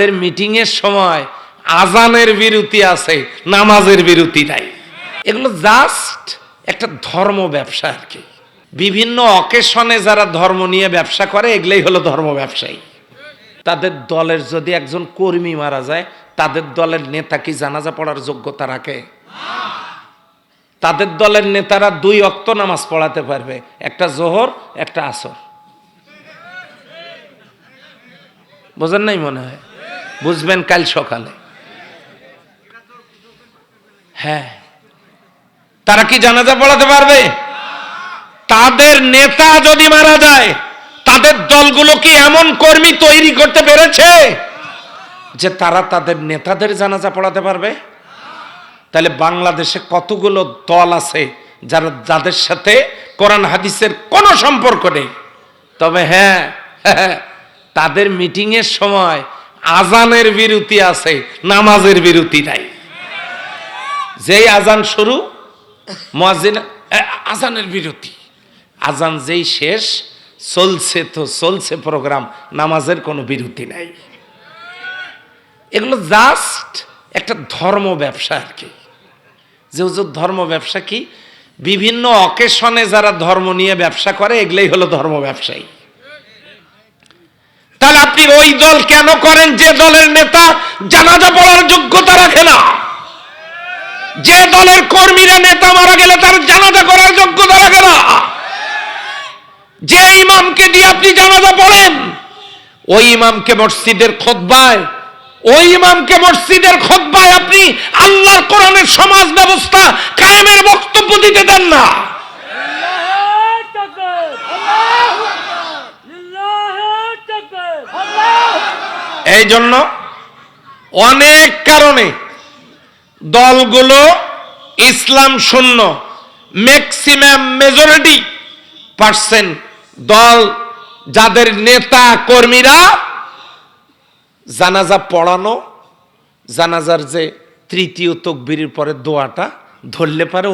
তাদের মিটিংয়ের সময় আজানের বিরতি আছে, নামাজের বিরতি নাই। এগুলো জাস্ট একটা ধর্ম ব্যবসা আর কি। বিভিন্ন অকেশনে যারা ধর্ম নিয়ে ব্যবসা করে, এগুলোই হলো ধর্ম ব্যবসায়ী। তাদের দলের যদি একজন কর্মী মারা যায়, তাদের দলের নেতা কি জানাজা পড়ার যোগ্যতা রাখে? তাদের দলের নেতারা দুই অক্ত নামাজ পড়াতে পারবে, একটা জোহর, একটা আসর। বোঝেন নাই মনে হয়? বুঝবেন কাল সকালে। হ্যাঁ। তারা কি জানাজা পড়াতে পারবে? তাদের নেতা যদি মারা যায়, তাদের দলগুলো কি এমন কর্মী তৈরি করতে পেরেছে যে তারা তাদের নেতাদের জানাজা পড়াতে পারবে? তাহলে বাংলাদেশে কতগুলো দল আছে যারা যাদের সাথে কোরআন হাদিসের কোনো সম্পর্ক নেই? তবে হ্যাঁ তাদের মিটিংয়ের সময় আজানের বিরতি আছে, নামাজের বিরতি নাই। যেই আজান শুরু আজানের বিরতি। আজান যেই শেষ, চলছে তো চলছে প্রোগ্রাম নামাজের কোনো বিরতি নাই। এগুলো জাস্ট একটা ধর্ম ব্যবসা আর কি। যে হুজুর, ধর্ম ব্যবসা কি? বিভিন্ন অকেশনে যারা ধর্ম নিয়ে ব্যবসা করে, এগুলোই হলো ধর্ম ব্যবসায়ী। তাহলে আপনি ওই দল কেন করেন? যে দলের নেতা জানাজা পড়ার যোগ্যতা রাখে না। যে দলের কর্মীরা নেতা মারা গেলে তার জানাজা করার যোগ্যতা রাখে না। যে ইমামকে দিয়ে আপনি জানাজা পড়েন, ওই ইমামকে মসজিদের খোদবায়, ওই ইমামকে মসজিদের খোদবায় আপনি আল্লাহর কোরআনের সমাজ ব্যবস্থা কায়েমের বক্তব্য দিতে দেন না। এই জন্য অনেক কারণে দলগুলো ইসলাম শূন্য ম্যাক্সিমাম মেজরিটি পার্সেন্ট দল, যাদের নেতা কর্মীরা জানাজা পড়ানো, জানাজার যে তৃতীয় তকবিরের পরে দোয়াটা ধরলে পারে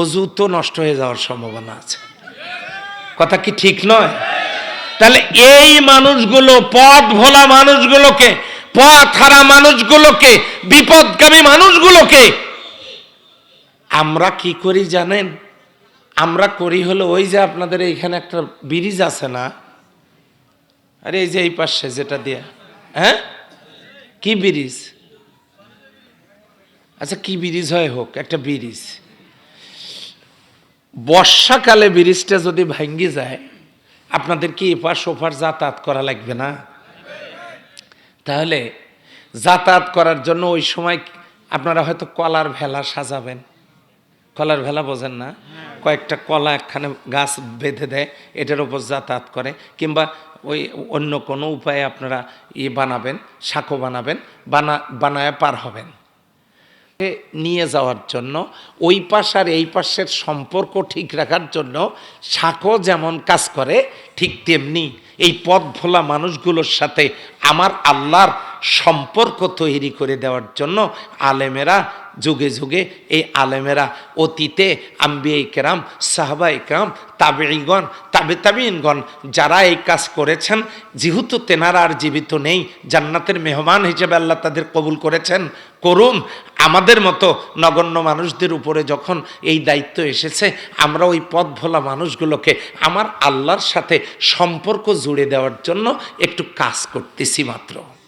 অজু তো নষ্ট হয়ে যাওয়ার সম্ভাবনা আছে। কথা কি ঠিক নয়? তাহলে এই মানুষগুলো, পথ ভোলা মানুষগুলোকে, পথ হারা মানুষগুলোকে, বিপদগামী মানুষগুলোকে, আমরা কি করি জানেন? আমরা করি হলো ওই যে আপনাদের এইখানে একটা ব্রিজ আছে না? আরে এই যে এই পাশে যেটা দিয়া। হ্যাঁ? কি ব্রিজ? আচ্ছা কি ব্রিজ হয় হোক, একটা ব্রিজ। বর্ষাকালে ব্রিজটা যদি ভাঙ্গি যায় আপনাদের কি এপার সোপার যাতায়াত করা লাগবে না। তাহলে যাতায়াত করার জন্য ওই সময় আপনারা হয়তো কলার ভেলা সাজাবেন। কলার ভেলা বোঝেন না? কয়েকটা কলা একখানে গাছ বেঁধে দেয়, এটার উপর যাতায়াত করে। কিংবা ওই অন্য কোনো উপায়ে আপনারা ই বানাবেন, সাঁকো বানাবেন, বানা, বানায় পার হবেন। নিয়ে যাওয়ার জন্য, ওই পাশ আর এই পাশের সম্পর্ক ঠিক রাখার জন্য সাঁকো যেমন কাজ করে, ঠিক তেমনি এই পথ ভোলা মানুষগুলোর সাথে আমার আল্লাহর সম্পর্ক তৈরি করে দেওয়ার জন্য আলেমেরা যুগে যুগে এই আলেমেরা অতীতে আম্বিয়াই কেরাম, সাহাবাই কেরাম তাবেইগণ তাবে তাবিনগণ যারা এই কাজ করেছেন, যেহেতু তেনারা আর জীবিত নেই, জান্নাতের মেহমান হিসেবে আল্লাহ তাদের কবুল করেছেন, করুন, আমাদের মতো নগণ্য মানুষদের উপরে যখন এই দায়িত্ব এসেছে, আমরা ওই পথ ভোলা মানুষগুলোকে আমার আল্লাহর সাথে সম্পর্ক জুড়ে দেওয়ার জন্য একটু কাজ করতেছি মাত্র।